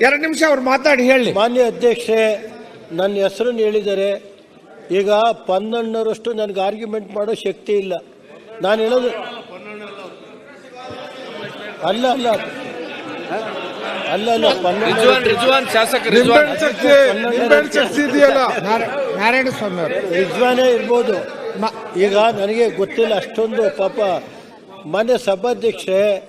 ಎರಡು ನಿಮಿಷ ಅವ್ರು ಮಾತಾಡಿ ಹೇಳಿ. ಮಾನ್ಯ ಅಧ್ಯಕ್ಷೆ ನನ್ನ ಹೆಸರನ್ನು ಹೇಳಿದ್ದಾರೆ ಈಗ ಪನ್ನಣ್ಣರಷ್ಟು ನನಗೆ ಆರ್ಗ್ಯುಮೆಂಟ್ ಮಾಡೋ ಶಕ್ತಿ ಇಲ್ಲ. ನಾನು ಹೇಳೋದು ಅಲ್ಲ ಅಲ್ಲ. ಅಲ್ಲ ಅಲ್ಲ. ಪನ್ನಣ್ಣ ರಿಜ್ವಾನ್ ರಿಜ್ವಾನ್ ಶಾಸಕ ರಿಜ್ವಾನ್. ನಾರ- ನಾರಾಯಣ ಸ್ವಾಮಿ ಅವರು. ರಿಜ್ವಾನೇ ಇರ್ಬೋದು. ಈಗ ನನಗೆ ಗೊತ್ತಿಲ್ಲ ಅಷ್ಟೊಂದು ಪಾಪ. ಮಾನ್ಯ ಸಭಾಧ್ಯಕ್ಷೆ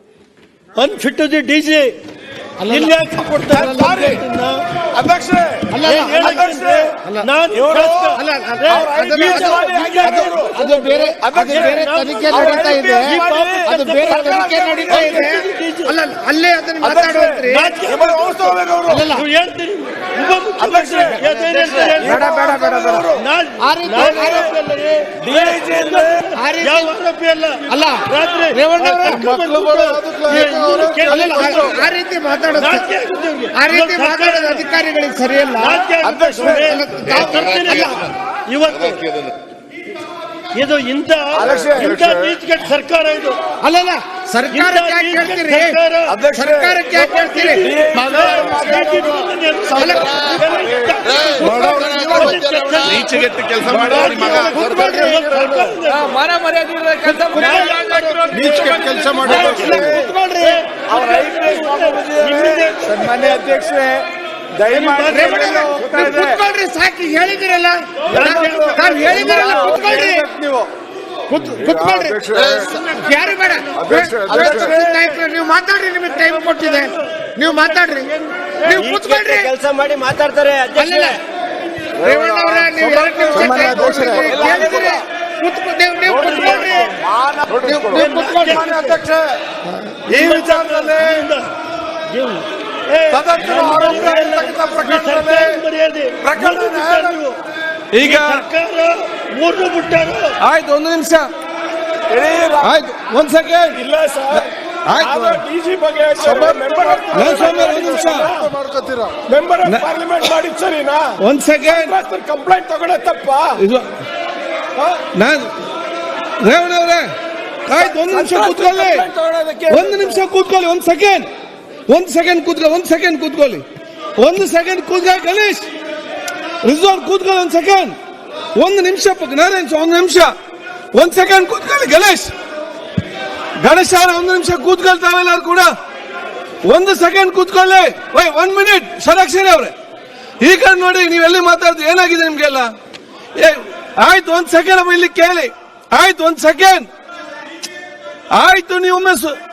ಅನ್ಫಿಟ್ ದಿ ಡಿ ಜಿ ಅದು- ಬೇರೆ ಅದು ಬೇರೆ ತನಿಖೆ ನಡೀತಾ ಇದೆ. ಅದು ಬೇರೆ ತನಿಖೆ ನಡೀತಾ ಇದೆ. ಅಲ್ಲ ಅಲ್ಲೇ ಅದನ್ನ ಮಾತಾಡುವಂತ್ರಿ. ಅಲ್ಲಲ್ಲ. ಅಲ್ಲ. ಆ- ರೀತಿ ಮಾತಾಡೋದು. ಆ ರೀತಿ ಮಾತಾಡೋದು ಅಧಿಕಾರಿಗಳಿಗೆ ಸರಿಯಲ್ಲ. ಇವತ್ತು ಇದು ಇಂಥ ಇಂತ ಇಂಥ ನೀತಿಗೆಟ್ಟ ಸರ್ಕಾರ ಇದು. ಅಲ್ಲಲ್ಲ ಸರ್ಕಾರ ಸರ್ಕಾರಕ್ಕೆ ಯಾಕೆ ಹೇಳ್ತೀರಿ ಈಚೆಗೆಟ್ಟ ಕೆಲಸ ಮಾಡಿ ಮಗ ಮರ ಮರ್ಯಾದೆ ನೀಚೆಗೆಟ್ಟ ಕೆಲಸ ಮಾಡಿ ಕೂತ್ಕೊಳ್ರಿ ಅವ್ರ ಐಪಿಎಸ್ ಸನ್ಮಾನ್ಯ ಅಧ್ಯಕ್ಷರೇ ದಯಮಾಡಿ ಸಾಕಿ ಹೇಳಿದಿರಲ್ಲ ಹೇಳಿದಿರಲ್ಲ ಕುತ್ಕೊಳ್ರಿ ನೀವು ಕುತ್ಕೊಳ್ರಿ ಯಾರು ಬೇಡ ನೀವು ಮಾತಾಡ್ರಿ ನಿಮಗೆ ಟೈಮ್ ಕೊಟ್ಟಿದೆ ನೀವು ಮಾತಾಡ್ರಿ ನೀವು ಕೂತ್ಕೊಳ್ರಿ ಕೆಲಸ ಮಾಡಿ ಮಾತಾಡ್ತಾರೆ ಅಧ್ಯಕ್ಷ ಈ ವಿಚಾರದಲ್ಲಿ ಈಗ ಸರ್ಕಾರ ಮೂರು ಬಿಟ್ಟಾರು ಆಯ್ತು ಒಂದು ನಿಮಿಷ. ಆಯ್ತು ಒಂದ್ ಸೆಕೆಂಡ್ ಇಲ್ಲ ಸರ್. ಮೆಂಬರ್ ಪಾರ್ಲಿಮೆಂಟ್ ಮಾಡಿದ್ ಸರಿನಾ? ಒಂದ್ ಸೆಕೆಂಡ್ ಕಂಪ್ಲೇಂಟ್ ತಗೊಳ್ಳೋ ತಪ್ಪ? ಇದು ನಾನು ರೇವಣ್ಣ ಅವರೇ ಆಯ್ತು ಒಂದು ನಿಮಿಷ ಕೂತ್ಕೊಳ್ಳಿ. ಒಂದು ನಿಮಿಷ ಕೂತ್ಕೊಳ್ಳಿ ಒಂದು ಸೆಕೆಂಡ್ ಒಂದು ಸೆಕೆಂಡ್ ಕೂತ್ಕೊಳ್ಳಿ ಒಂದು ಸೆಕೆಂಡ್ ಕೂತ್ಕೊಳ್ಳಿ. ಒಂದು ಸೆಕೆಂಡ್ ಕೂತ್ಕೊಳ್ಳಿ ಗಣೇಶ್. ರಿಜ್ವಾನ್ ಕೂತ್ಕೊಳ್ಳಿ ಒಂದು ಸೆಕೆಂಡ್ ಒಂದು ನಿಮಿಷ ನಾರಾಯಣ್ ಒಂದು ನಿಮಿಷ. ಒಂದು ಸೆಕೆಂಡ್ ಕೂತ್ಕೊಳ್ಳಿ ಗಣೇಶ್. ಗಣೇಶ್ ಅವರ, ಒಂದು ನಿಮಿಷ ಕೂತ್ಕೊಳ್ತಾವೆಲ್ಲರೂ ಕೂಡ. ಒಂದು ಸೆಕೆಂಡ್ ಕೂತ್ಕೊಳ್ಳಿ. ವೈ ಒನ್ ಮಿನಿಟ್ ಸದಾಕ್ಷರಿ ಅವ್ರೆ. ಈ ಕಡೆ ನೋಡಿ ನೀವೆಲ್ಲಿ ಮಾತಾಡ್ತೀವಿ ಏನಾಗಿದೆ ನಿಮ್ಗೆಲ್ಲ? ಏ, ಆಯ್ತು, ಒಂದ್ ಸೆಕೆಂಡ್ ಇಲ್ಲಿ ಕೇಳಿ. ಆಯ್ತು, ಒಂದ್ ಸೆಕೆಂಡ್. ಆಯ್ತು, ನೀವು ಒಮ್ಮೆ ಸು-